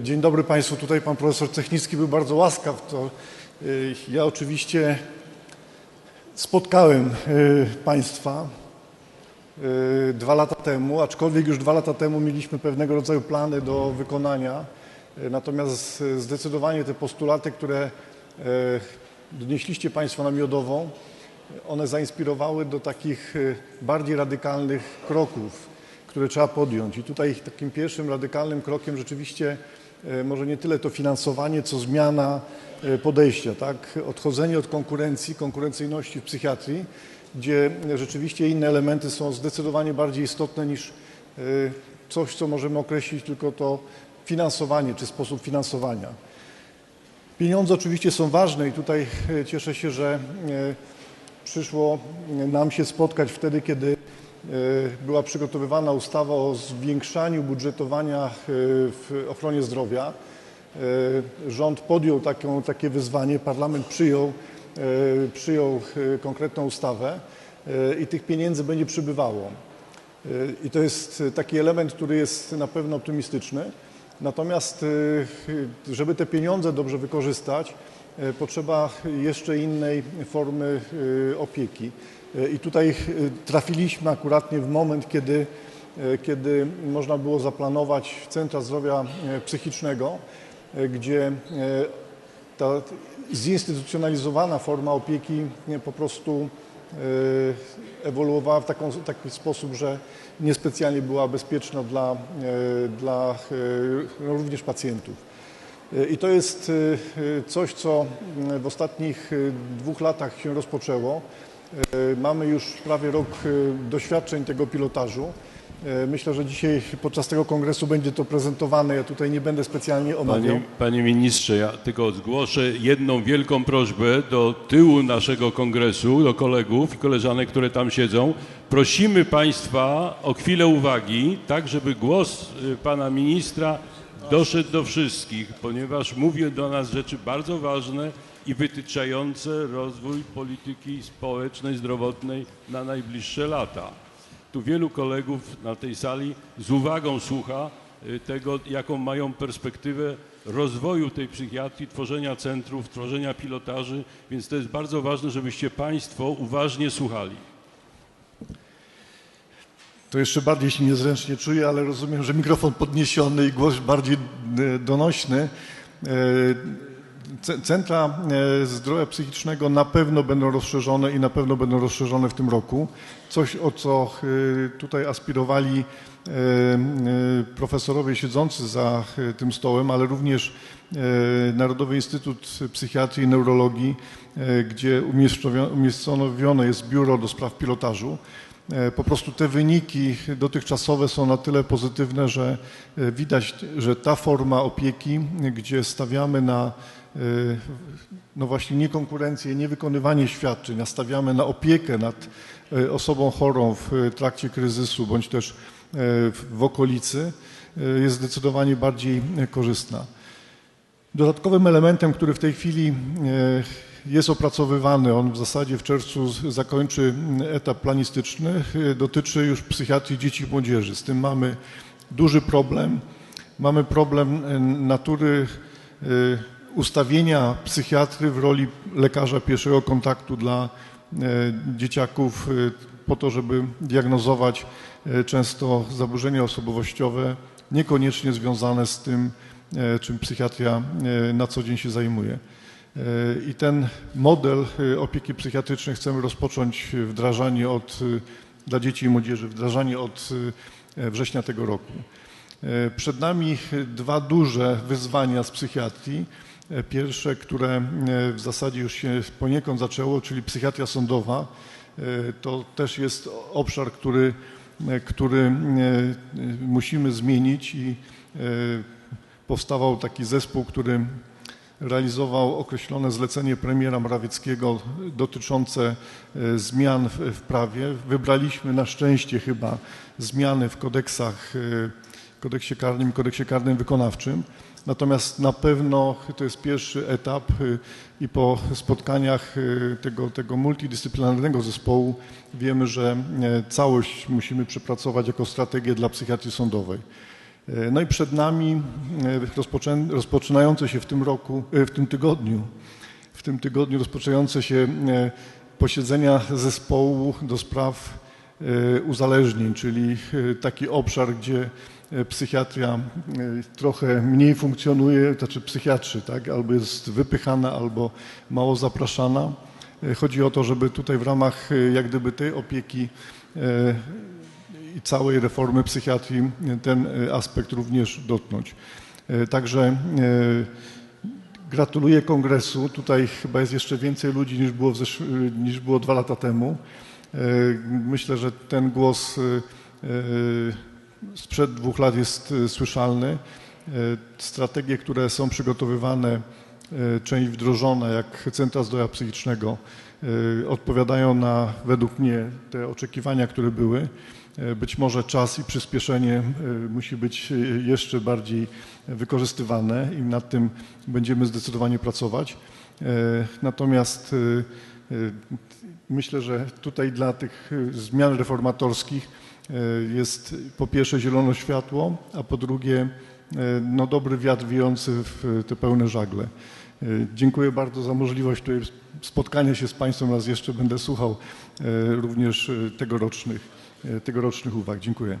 Dzień dobry Państwu. Tutaj pan profesor Technicki był bardzo łaskaw. To y, ja oczywiście spotkałem y, Państwa y, dwa lata temu, aczkolwiek już dwa lata temu mieliśmy pewnego rodzaju plany do wykonania. Natomiast zdecydowanie te postulaty, które donieśliście Państwo na Miodową, one zainspirowały do takich bardziej radykalnych kroków, które trzeba podjąć. I tutaj takim pierwszym radykalnym krokiem rzeczywiście e, może nie tyle to finansowanie, co zmiana e, podejścia, tak? Odchodzenie od konkurencji, konkurencyjności w psychiatrii, gdzie rzeczywiście inne elementy są zdecydowanie bardziej istotne niż e, coś, co możemy określić tylko to finansowanie czy sposób finansowania. Pieniądze oczywiście są ważne i tutaj cieszę się, że przyszło nam się spotkać wtedy, kiedy była przygotowywana ustawa o zwiększaniu budżetowania e, w ochronie zdrowia. E, Rząd podjął taką, takie wyzwanie, parlament przyjął, e, przyjął e, konkretną ustawę e, i tych pieniędzy będzie przybywało. I to jest taki element, który jest na pewno optymistyczny. Natomiast, żeby te pieniądze dobrze wykorzystać, potrzeba jeszcze innej formy opieki. Y, I tutaj y, trafiliśmy akuratnie w moment, kiedy, y, kiedy można było zaplanować centra zdrowia psychicznego, gdzie ta zinstytucjonalizowana forma opieki po prostu e, ewoluowała w taką, taki sposób, że niespecjalnie była bezpieczna dla, e, dla e, również pacjentów. E, I to jest e, e, coś, co w ostatnich e, dwóch latach się rozpoczęło. E, Mamy już prawie rok e, doświadczeń tego pilotażu. E, Myślę, że dzisiaj podczas tego kongresu będzie to prezentowane. Ja tutaj nie będę specjalnie omawiał. Panie, panie ministrze, ja tylko zgłoszę jedną wielką prośbę do tyłu naszego kongresu, do kolegów i koleżanek, które tam siedzą. Prosimy Państwa o chwilę uwagi, tak żeby głos y, pana ministra doszedł do wszystkich, ponieważ mówię do nas rzeczy bardzo ważne i wytyczające rozwój polityki społecznej, zdrowotnej na najbliższe lata. Tu wielu kolegów na tej sali z uwagą słucha y, tego, jaką mają perspektywę rozwoju tej psychiatrii, tworzenia centrów, tworzenia pilotaży, więc to jest bardzo ważne, żebyście Państwo uważnie słuchali. To jeszcze bardziej się niezręcznie czuję, ale rozumiem, że mikrofon podniesiony i głos bardziej e, donośny. Ce- Centra e, zdrowia psychicznego na pewno będą rozszerzone i na pewno będą rozszerzone w tym roku. Coś, o co e, tutaj aspirowali e, profesorowie siedzący za tym stołem, ale również Narodowy Instytut Psychiatrii i Neurologii, gdzie umiejscowione jest biuro do spraw pilotażu. Po prostu te wyniki dotychczasowe są na tyle pozytywne, że widać, że ta forma opieki, gdzie stawiamy na no właśnie nie konkurencję, nie wykonywanie świadczeń, a stawiamy na opiekę nad e, osobą chorą w e, trakcie kryzysu bądź też w okolicy, jest zdecydowanie bardziej korzystna. Dodatkowym elementem, który w tej chwili jest opracowywany, on w zasadzie w czerwcu zakończy etap planistyczny, dotyczy już psychiatrii dzieci i młodzieży. Z tym mamy duży problem. Mamy problem natury ustawienia psychiatry w roli lekarza pierwszego kontaktu dla e, dzieciaków e, po to, żeby diagnozować e, często zaburzenia osobowościowe, niekoniecznie związane z tym, czym psychiatria na co dzień się zajmuje. I ten model opieki psychiatrycznej chcemy rozpocząć wdrażanie od, dla dzieci i młodzieży, wdrażanie od września tego roku. Przed nami dwa duże wyzwania z psychiatrii. E, Pierwsze, które e, w zasadzie już się poniekąd zaczęło, czyli psychiatria sądowa. E, To też jest obszar, który, który musimy zmienić i powstawał taki zespół, który realizował określone zlecenie premiera Morawieckiego dotyczące zmian w, prawie. Wybraliśmy na szczęście chyba zmiany w kodeksach, kodeksie karnym i kodeksie karnym wykonawczym. Natomiast na pewno to jest pierwszy etap e, i po spotkaniach e, tego, tego multidyscyplinarnego zespołu wiemy, że e, całość musimy przepracować jako strategię dla psychiatrii sądowej. E, No i przed nami e, rozpoczynające się w tym roku, w tym tygodniu, w tym tygodniu rozpoczynające się posiedzenia zespołu do spraw uzależnień, czyli e, taki obszar, gdzie e, psychiatria e, trochę mniej funkcjonuje, znaczy psychiatrzy, tak, albo jest wypychana, albo mało zapraszana. E, Chodzi o to, żeby tutaj w ramach e, jak gdyby tej opieki e, i całej reformy psychiatrii e, ten e, aspekt również dotknąć. E, Także e, gratuluję kongresu. Tutaj chyba jest jeszcze więcej ludzi niż było, niż było dwa lata temu. E, Myślę, że ten głos e, e, sprzed dwóch lat jest słyszalny. Strategie, które są przygotowywane, część wdrożona, jak Centra Zdrowia Psychicznego, odpowiadają na, według mnie, te oczekiwania, które były. Być może czas i przyspieszenie musi być jeszcze bardziej wykorzystywane i nad tym będziemy zdecydowanie pracować. Natomiast myślę, że tutaj dla tych e, zmian reformatorskich e, jest po pierwsze zielono światło, a po drugie no, dobry wiatr wiejący w te pełne żagle. Dziękuję bardzo za możliwość tutaj spotkania się z Państwem raz jeszcze. Będę słuchał również tegorocznych, tegorocznych uwag. Dziękuję.